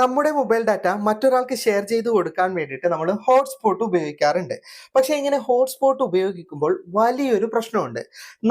നമ്മുടെ mobile data മറ്റൊരാൾക്ക് share ചെയ്ത് കൊടുക്കാൻ വേണ്ടിയിട്ട് നമ്മൾ ഹോട്ട്സ്പോട്ട് ഉപയോഗിക്കാറുണ്ട്. പക്ഷേ ഇങ്ങനെ ഹോട്ട്സ്പോട്ട് ഉപയോഗിക്കുമ്പോൾ വലിയൊരു പ്രശ്നമുണ്ട്.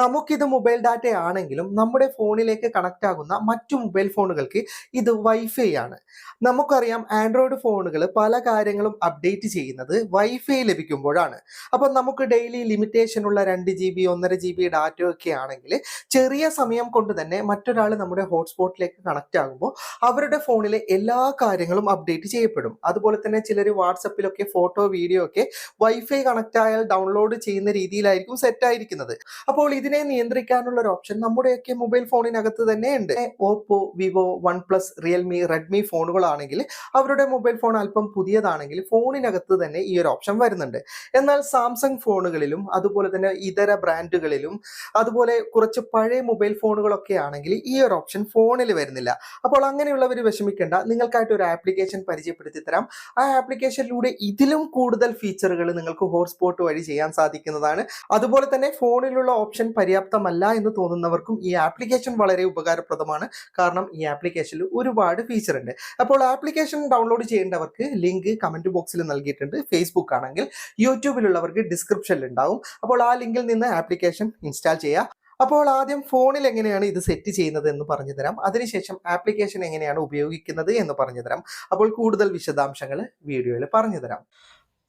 നമുക്കിത് മൊബൈൽ ഡാറ്റ ആണെങ്കിലും നമ്മുടെ ഫോണിലേക്ക് കണക്റ്റ് ആകുന്ന മറ്റു മൊബൈൽ ഫോണുകൾക്ക് ഇത് വൈഫൈ ആണ്. നമുക്കറിയാം ആൻഡ്രോയിഡ് ഫോണുകൾ പല കാര്യങ്ങളും അപ്ഡേറ്റ് ചെയ്യുന്നത് വൈഫൈ ലഭിക്കുമ്പോഴാണ്. അപ്പം നമുക്ക് ഡെയിലി ലിമിറ്റേഷൻ ഉള്ള രണ്ട് ജി ബി ഒന്നര ജി ബി ഡാറ്റ ഒക്കെ ആണെങ്കിൽ ചെറിയ സമയം കൊണ്ട് തന്നെ മറ്റൊരാൾ നമ്മുടെ ഹോട്ട്സ്പോട്ടിലേക്ക് കണക്റ്റ് ആകുമ്പോൾ അവരുടെ ഫോണിലെ എല്ലാ കാര്യങ്ങളും അപ്ഡേറ്റ് ചെയ്യപ്പെടും. അതുപോലെ തന്നെ ചിലർ വാട്സപ്പിലൊക്കെ ഫോട്ടോ വീഡിയോ ഒക്കെ വൈഫൈ കണക്ട് ആയാൽ ഡൗൺലോഡ് ചെയ്യുന്ന രീതിയിലായിരിക്കും സെറ്റ് ആയിരിക്കുന്നത്. അപ്പോൾ ഇതിനെ നിയന്ത്രിക്കാനുള്ള ഒരു ഓപ്ഷൻ നമ്മുടെയൊക്കെ മൊബൈൽ ഫോണിനകത്ത് തന്നെ ഉണ്ട്. Oppo Vivo OnePlus Realme Redmi ഫോണുകളാണെങ്കിൽ അവരുടെ മൊബൈൽ ഫോൺ അല്പം പുതിയതാണെങ്കിൽ ഫോണിനകത്ത് തന്നെ ഈ ഒരു ഓപ്ഷൻ വരുന്നുണ്ട്. എന്നാൽ സാംസങ് ഫോണുകളിലും അതുപോലെ തന്നെ ഇതര ബ്രാൻഡുകളിലും അതുപോലെ കുറച്ച് പഴയ മൊബൈൽ ഫോണുകളൊക്കെ ആണെങ്കിൽ ഈ ഒരു ഓപ്ഷൻ ഫോണിൽ വരുന്നില്ല. അപ്പോൾ അങ്ങനെയുള്ളവർ വിഷമിക്കേണ്ട. നിങ്ങൾക്കായിട്ട് ഒരു ആപ്ലിക്കേഷൻ പരിചയപ്പെടുത്തി തരാം. ആ ആപ്ലിക്കേഷനിലൂടെ ഇതിലും കൂടുതൽ ഫീച്ചറുകൾ നിങ്ങൾക്ക് ഹോട്ട്സ്പോട്ട് വഴി ചെയ്യാൻ സാധിക്കുന്നതാണ്. അതുപോലെ തന്നെ ഫോണിലുള്ള ഓപ്ഷൻ പര്യാപ്തമല്ല എന്ന് തോന്നുന്നവർക്കും ഈ ആപ്ലിക്കേഷൻ വളരെ ഉപകാരപ്രദമാണ്. കാരണം ഈ ആപ്ലിക്കേഷനിൽ ഒരുപാട് ഫീച്ചർ ഉണ്ട്. അപ്പോൾ ആപ്ലിക്കേഷൻ ഡൗൺലോഡ് ചെയ്യേണ്ടവർക്ക് ലിങ്ക് കമന്റ് ബോക്സിൽ നൽകിയിട്ടുണ്ട്. ഫേസ്ബുക്ക് ആണെങ്കിൽ യൂട്യൂബിലുള്ളവർക്ക് ഡിസ്ക്രിപ്ഷനിൽ ഉണ്ടാവും. അപ്പോൾ ആ ലിങ്കിൽ നിന്ന് ആപ്ലിക്കേഷൻ ഇൻസ്റ്റാൾ ചെയ്യുക. അപ്പോൾ ആദ്യം ഫോണിൽ എങ്ങനെയാണ് ഇത് സെറ്റ് ചെയ്യുന്നത് എന്ന് പറഞ്ഞു തരാം. അതിനുശേഷം ആപ്ലിക്കേഷൻ എങ്ങനെയാണ് ഉപയോഗിക്കുന്നത് എന്ന് പറഞ്ഞു തരാം. അപ്പോൾ കൂടുതൽ വിശദാംശങ്ങൾ വീഡിയോയിൽ പറഞ്ഞു തരാം.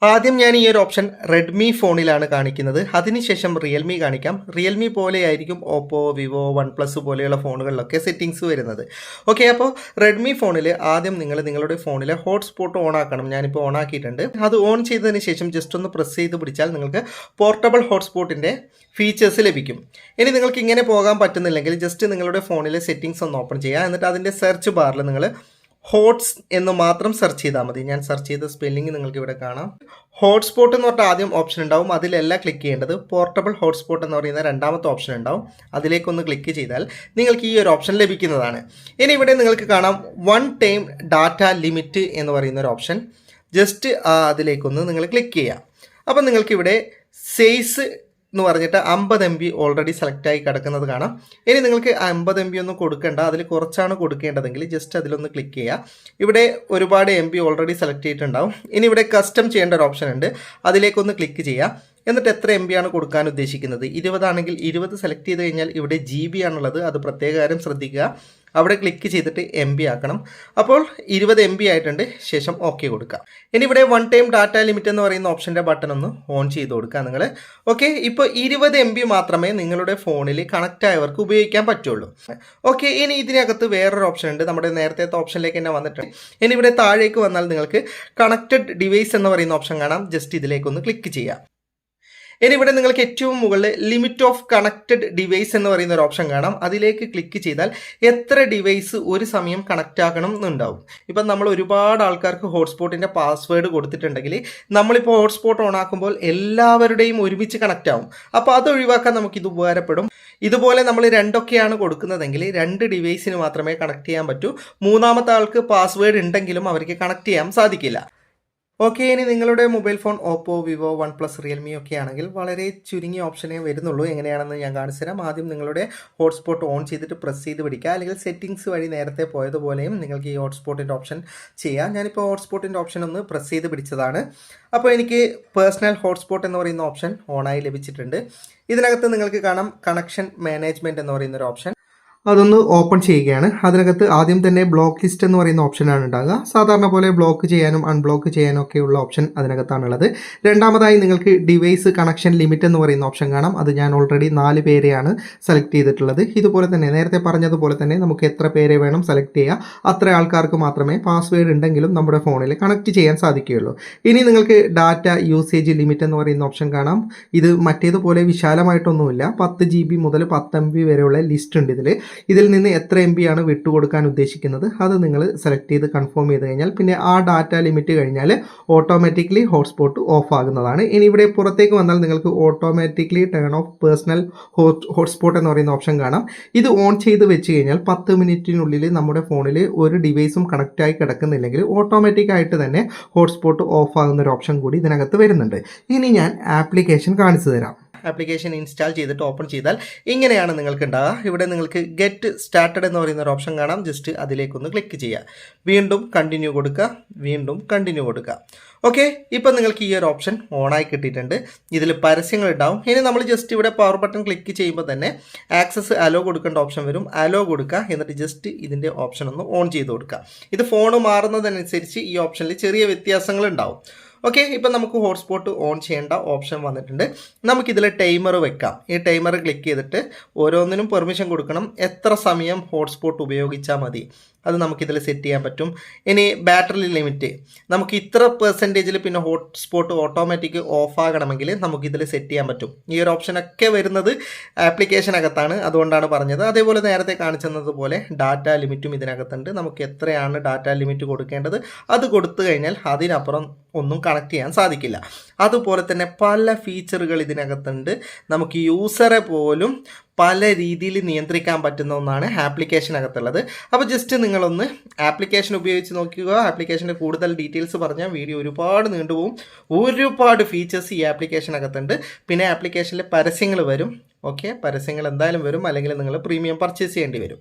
ആദ്യം ഞാൻ ഈ ഒരു ഓപ്ഷൻ റെഡ്മി ഫോണിലാണ് കാണിക്കുന്നത്. അതിനുശേഷം റിയൽമി കാണിക്കാം. റിയൽമി പോലെയായിരിക്കും ഓപ്പോ വിവോ വൺ പ്ലസ് പോലെയുള്ള ഫോണുകളിലൊക്കെ സെറ്റിങ്സ് വരുന്നത്. ഓക്കെ അപ്പോൾ റെഡ്മി ഫോണിൽ ആദ്യം നിങ്ങൾ നിങ്ങളുടെ ഫോണിലെ ഹോട്ട്സ്പോട്ട് ഓൺ ആക്കണം. ഞാനിപ്പോൾ ഓൺ ആക്കിയിട്ടുണ്ട്. അത് ഓൺ ചെയ്തതിന് ശേഷം ജസ്റ്റ് ഒന്ന് പ്രസ് ചെയ്ത് പിടിച്ചാൽ നിങ്ങൾക്ക് പോർട്ടബിൾ ഹോട്ട്സ്പോട്ടിന്റെ ഫീച്ചേഴ്സ് ലഭിക്കും. ഇനി നിങ്ങൾക്ക് ഇങ്ങനെ പോകാൻ പറ്റുന്നില്ലെങ്കിൽ ജസ്റ്റ് നിങ്ങളുടെ ഫോണിലെ സെറ്റിങ്സ് ഒന്ന് ഓപ്പൺ ചെയ്യുക. എന്നിട്ട് അതിന്റെ സെർച്ച് ബാറിൽ നിങ്ങൾ ഹോട്ട്സ് എന്ന് മാത്രം സെർച്ച് ചെയ്താൽ മതി. ഞാൻ സെർച്ച് ചെയ്ത സ്പെല്ലിംഗ് നിങ്ങൾക്ക് ഇവിടെ കാണാം. ഹോട്ട്സ്പോട്ട് എന്ന് പറഞ്ഞാൽ ആദ്യം ഓപ്ഷൻ ഉണ്ടാവും. അതിലല്ല ക്ലിക്ക് ചെയ്യേണ്ടത്. പോർട്ടബിൾ ഹോട്ട്സ്പോട്ട് എന്ന് പറയുന്ന രണ്ടാമത്തെ ഓപ്ഷൻ ഉണ്ടാവും. അതിലേക്കൊന്ന് ക്ലിക്ക് ചെയ്താൽ നിങ്ങൾക്ക് ഈ ഒരു ഓപ്ഷൻ ലഭിക്കുന്നതാണ്. ഇനി ഇവിടെ നിങ്ങൾക്ക് കാണാം വൺ ടൈം ഡാറ്റ ലിമിറ്റ് എന്ന് പറയുന്ന ഒരു ഓപ്ഷൻ ജസ്റ്റ് അതിലേക്കൊന്ന് നിങ്ങൾ ക്ലിക്ക് ചെയ്യാം. അപ്പം നിങ്ങൾക്കിവിടെ സൈസ് എന്ന് പറഞ്ഞിട്ട് അമ്പത് എം ബി ഓൾറെഡി സെലക്ട് ആയി കിടക്കുന്നത് കാണാം. ഇനി നിങ്ങൾക്ക് അമ്പത് എം ബി ഒന്നും കൊടുക്കേണ്ട. അതിൽ കുറച്ചാണ് കൊടുക്കേണ്ടതെങ്കിൽ ജസ്റ്റ് അതിലൊന്ന് ക്ലിക്ക് ചെയ്യുക ഇവിടെ ഒരുപാട് എം ബി ഓൾറെഡി സെലക്ട് ചെയ്തിട്ടുണ്ടാവും. ഇനി ഇവിടെ കസ്റ്റം ചെയ്യേണ്ട ഒരു ഓപ്ഷൻ ഉണ്ട്. അതിലേക്കൊന്ന് ക്ലിക്ക് ചെയ്യുക എന്നിട്ട് എത്ര എം ആണ് കൊടുക്കാൻ ഉദ്ദേശിക്കുന്നത്? ഇരുപതാണെങ്കിൽ ഇരുപത് സെലക്ട് ചെയ്ത് കഴിഞ്ഞാൽ ഇവിടെ ജി ബി ആണുള്ളത്. അത് പ്രത്യേക കാര്യം ശ്രദ്ധിക്കുക. അവിടെ ക്ലിക്ക് ചെയ്തിട്ട് എം ആക്കണം. അപ്പോൾ ഇരുപത് എം ആയിട്ടുണ്ട്. ശേഷം ഓക്കെ കൊടുക്കുക ഇനി ഇവിടെ വൺ ടൈം ഡാറ്റ ലിമിറ്റ് എന്ന് പറയുന്ന ഓപ്ഷന്റെ ബട്ടൺ ഒന്ന് ഓൺ ചെയ്ത് കൊടുക്കുക നിങ്ങൾ ഓക്കെ ഇപ്പോൾ ഇരുപത് എം മാത്രമേ നിങ്ങളുടെ ഫോണിൽ കണക്റ്റ് ആയവർക്ക് ഉപയോഗിക്കാൻ പറ്റുള്ളൂ. ഓക്കെ ഇനി ഇതിനകത്ത് വേറൊരു ഓപ്ഷൻ ഉണ്ട്. നമ്മുടെ നേരത്തെ ഓപ്ഷനിലേക്ക് തന്നെ വന്നിട്ടുണ്ട് ഇനി ഇവിടെ താഴേക്ക് വന്നാൽ നിങ്ങൾക്ക് കണക്റ്റഡ് ഡിവൈസ് എന്ന് പറയുന്ന ഓപ്ഷൻ കാണാം. ജസ്റ്റ് ഇതിലേക്ക് ഒന്ന് ക്ലിക്ക് ചെയ്യാം. ഇനി ഇവിടെ നിങ്ങൾക്ക് ഏറ്റവും മുകളിൽ ലിമിറ്റ് ഓഫ് കണക്റ്റഡ് ഡിവൈസ് എന്ന് പറയുന്ന ഒരു ഓപ്ഷൻ കാണാം. അതിലേക്ക് ക്ലിക്ക് ചെയ്താൽ എത്ര ഡിവൈസ് ഒരു സമയം കണക്റ്റ് ആക്കണം എന്നുണ്ടാവും. ഇപ്പം നമ്മൾ ഒരുപാട് ആൾക്കാർക്ക് ഹോട്ട്സ്പോട്ടിന്റെ പാസ്വേഡ് കൊടുത്തിട്ടുണ്ടെങ്കിൽ നമ്മളിപ്പോൾ ഹോട്ട്സ്പോട്ട് ഓൺ ആക്കുമ്പോൾ എല്ലാവരുടെയും ഒരുമിച്ച് കണക്റ്റ് ആവും. അപ്പോൾ അത് ഒഴിവാക്കാൻ നമുക്ക് ഇത് ഉപകാരപ്പെടും. ഇതുപോലെ നമ്മൾ രണ്ടൊക്കെയാണ് കൊടുക്കുന്നതെങ്കിൽ രണ്ട് ഡിവൈസിന് മാത്രമേ കണക്ട് ചെയ്യാൻ പറ്റൂ. മൂന്നാമത്തെ ആൾക്ക് പാസ്വേഡ് ഉണ്ടെങ്കിലും അവർക്ക് കണക്ട് ചെയ്യാൻ സാധിക്കില്ല. ഓക്കെ ഇനി നിങ്ങളുടെ mobile phone Oppo Vivo OnePlus Realme ഒക്കെ ആണെങ്കിൽ വളരെ ചുരുങ്ങിയ ഓപ്ഷനേ വരുന്നുള്ളൂ. എങ്ങനെയാണെന്ന് ഞാൻ കാണിച്ചു തരാം. ആദ്യം നിങ്ങളുടെ ഹോട്ട്സ്പോട്ട് ഓൺ ചെയ്തിട്ട് പ്രസ് ചെയ്ത് പിടിക്കുക. അല്ലെങ്കിൽ സെറ്റിങ്സ് വഴി നേരത്തെ പോയതുപോലെയും നിങ്ങൾക്ക് ഈ ഹോട്ട്സ്പോട്ടിന്റെ ഓപ്ഷൻ ചെയ്യാം. ഞാനിപ്പോൾ ഹോട്ട്സ്പോട്ടിന്റെ ഓപ്ഷൻ ഒന്ന് പ്രസ് ചെയ്ത് പിടിച്ചതാണ്. അപ്പോൾ എനിക്ക് പേഴ്സണൽ ഹോട്ട്സ്പോട്ട് എന്ന് പറയുന്ന ഓപ്ഷൻ ഓണായി ലഭിച്ചിട്ടുണ്ട്. ഇതിനകത്ത് നിങ്ങൾക്ക് കാണാം കണക്ഷൻ മാനേജ്മെന്റ് എന്ന് പറയുന്നൊരു ഓപ്ഷൻ. അതൊന്ന് ഓപ്പൺ ചെയ്യുകയാണ്. അതിനകത്ത് ആദ്യം തന്നെ ബ്ലോക്ക് ലിസ്റ്റ് എന്ന് പറയുന്ന ഓപ്ഷനാണ് ഉണ്ടാകുക സാധാരണ പോലെ ബ്ലോക്ക് ചെയ്യാനും അൺബ്ലോക്ക് ചെയ്യാനും ഒക്കെയുള്ള ഓപ്ഷൻ അതിനകത്താണുള്ളത്. രണ്ടാമതായി നിങ്ങൾക്ക് ഡിവൈസ് കണക്ഷൻ ലിമിറ്റ് എന്ന് പറയുന്ന ഓപ്ഷൻ കാണാം. അത് ഞാൻ ഓൾറെഡി നാല് പേരെയാണ് സെലക്ട് ചെയ്തിട്ടുള്ളത്. ഇതുപോലെ തന്നെ നേരത്തെ പറഞ്ഞതുപോലെ തന്നെ നമുക്ക് എത്ര പേരെ വേണം സെലക്ട് ചെയ്യുക അത്ര ആൾക്കാർക്ക് മാത്രമേ പാസ്വേഡ് ഉണ്ടെങ്കിലും നമ്മുടെ ഫോണിൽ കണക്ട് ചെയ്യാൻ സാധിക്കുകയുള്ളൂ. ഇനി നിങ്ങൾക്ക് ഡാറ്റ യൂസേജ് ലിമിറ്റ് എന്ന് പറയുന്ന ഓപ്ഷൻ കാണാം. ഇത് മറ്റേതുപോലെ വിശാലമായിട്ടൊന്നുമില്ല. പത്ത് ജി ബി മുതൽ പത്ത് എം ബി വരെയുള്ള ലിസ്റ്റ് ഉണ്ട് ഇതിൽ ഇതിൽ നിന്ന് എത്ര എം ആണ് വിട്ടുകൊടുക്കാൻ ഉദ്ദേശിക്കുന്നത്? അത് നിങ്ങൾ സെലക്ട് ചെയ്ത് കൺഫേം ചെയ്ത് കഴിഞ്ഞാൽ പിന്നെ ആ ഡാറ്റ ലിമിറ്റ് കഴിഞ്ഞാൽ ഓട്ടോമാറ്റിക്കലി ഹോട്ട്സ്പോട്ട് ഓഫ് ആകുന്നതാണ്. ഇനി ഇവിടെ പുറത്തേക്ക് വന്നാൽ നിങ്ങൾക്ക് automatically turn off personal hotspot എന്ന് പറയുന്ന ഓപ്ഷൻ കാണാം. ഇത് ഓൺ ചെയ്ത് വെച്ച് കഴിഞ്ഞാൽ പത്ത് മിനിറ്റിനുള്ളിൽ നമ്മുടെ ഫോണിൽ ഒരു ഡിവൈസും കണക്റ്റായി കിടക്കുന്നില്ലെങ്കിൽ ഓട്ടോമാറ്റിക് ആയിട്ട് തന്നെ ഹോട്ട്സ്പോട്ട് ഓഫ് ആകുന്ന ഒരു ഓപ്ഷൻ കൂടി ഇതിനകത്ത് വരുന്നുണ്ട്. ഇനി ഞാൻ ആപ്ലിക്കേഷൻ കാണിച്ചു തരാം. ആപ്ലിക്കേഷൻ ഇൻസ്റ്റാൾ ചെയ്തിട്ട് ഓപ്പൺ ചെയ്താൽ ഇങ്ങനെയാണ് നിങ്ങൾക്ക് ഉണ്ടാവുക ഇവിടെ നിങ്ങൾക്ക് ഗെറ്റ് സ്റ്റാർട്ടഡ് എന്ന് പറയുന്ന ഒരു ഓപ്ഷൻ കാണാം. ജസ്റ്റ് അതിലേക്കൊന്ന് ക്ലിക്ക് ചെയ്യുക. വീണ്ടും കണ്ടിന്യൂ കൊടുക്കുക. വീണ്ടും കണ്ടിന്യൂ കൊടുക്കുക. ഓക്കെ ഇപ്പം നിങ്ങൾക്ക് ഈ ഒരു ഓപ്ഷൻ ഓണായി കിട്ടിയിട്ടുണ്ട്. ഇതിൽ പരസ്യങ്ങൾ ഉണ്ടാവും. ഇനി നമ്മൾ ജസ്റ്റ് ഇവിടെ പവർ ബട്ടൺ ക്ലിക്ക് ചെയ്യുമ്പോൾ തന്നെ ആക്സസ് അലോ കൊടുക്കേണ്ട ഓപ്ഷൻ വരും. അലോ കൊടുക്കുക. എന്നിട്ട് ജസ്റ്റ് ഇതിന്റെ ഓപ്ഷൻ ഒന്ന് ഓൺ ചെയ്ത് കൊടുക്കുക. ഇത് ഫോൺ മാറുന്നതനുസരിച്ച് ഈ ഓപ്ഷനിൽ ചെറിയ വ്യത്യാസങ്ങൾ ഉണ്ടാവും. ഓക്കെ ഇപ്പം നമുക്ക് ഹോട്ട്സ്പോട്ട് ഓൺ ചെയ്യേണ്ട ഓപ്ഷൻ വന്നിട്ടുണ്ട്. നമുക്കിതിൽ ടൈമർ വെക്കാം. ഈ ടൈമർ ക്ലിക്ക് ചെയ്തിട്ട് ഓരോന്നിനും പെർമിഷൻ കൊടുക്കണം. എത്ര സമയം ഹോട്ട്സ്പോട്ട് ഉപയോഗിച്ചാൽ മതി? അത് നമുക്കിതിൽ സെറ്റ് ചെയ്യാൻ പറ്റും. ഇനി ബാറ്ററി ലിമിറ്റ് നമുക്ക് ഇത്ര പെർസെന്റേജിൽ പിന്നെ ഹോട്ട്സ്പോട്ട് ഓട്ടോമാറ്റിക് ഓഫ് ആകണമെങ്കിൽ നമുക്കിതിൽ സെറ്റ് ചെയ്യാൻ പറ്റും. ഈ ഒരു ഓപ്ഷനൊക്കെ വരുന്നത് ആപ്ലിക്കേഷനകത്താണ് അതുകൊണ്ടാണ് പറഞ്ഞത്. അതേപോലെ നേരത്തെ കാണിച്ചതുപോലെ ഡാറ്റ ലിമിറ്റും ഇതിനകത്തുണ്ട്. നമുക്ക് എത്രയാണ് ഡാറ്റ ലിമിറ്റ് കൊടുക്കേണ്ടത്? അത് കൊടുത്തു കഴിഞ്ഞാൽ അതിനപ്പുറം ഒന്നും കണക്ട് ചെയ്യാൻ സാധിക്കില്ല. അതുപോലെ തന്നെ പല ഫീച്ചറുകൾ ഇതിനകത്തുണ്ട്. നമുക്ക് യൂസറെ പോലും പല രീതിയിൽ നിയന്ത്രിക്കാൻ പറ്റുന്ന ഒന്നാണ് ആപ്ലിക്കേഷനകത്തുള്ളത് അപ്പോൾ ജസ്റ്റ് നിങ്ങളൊന്ന് ആപ്ലിക്കേഷൻ ഉപയോഗിച്ച് നോക്കുക. ആപ്ലിക്കേഷന്റെ കൂടുതൽ ഡീറ്റെയിൽസ് പറഞ്ഞാൽ വീഡിയോ ഒരുപാട് നീണ്ടുപോകും ഒരുപാട് ഫീച്ചേഴ്സ് ഈ ആപ്ലിക്കേഷനകത്തുണ്ട് പിന്നെ ആപ്ലിക്കേഷനിൽ പരസ്യങ്ങൾ വരും. ഓക്കെ പരസ്യങ്ങൾ എന്തായാലും വരും. അല്ലെങ്കിൽ നിങ്ങൾ പ്രീമിയം പർച്ചേസ് ചെയ്യേണ്ടി വരും.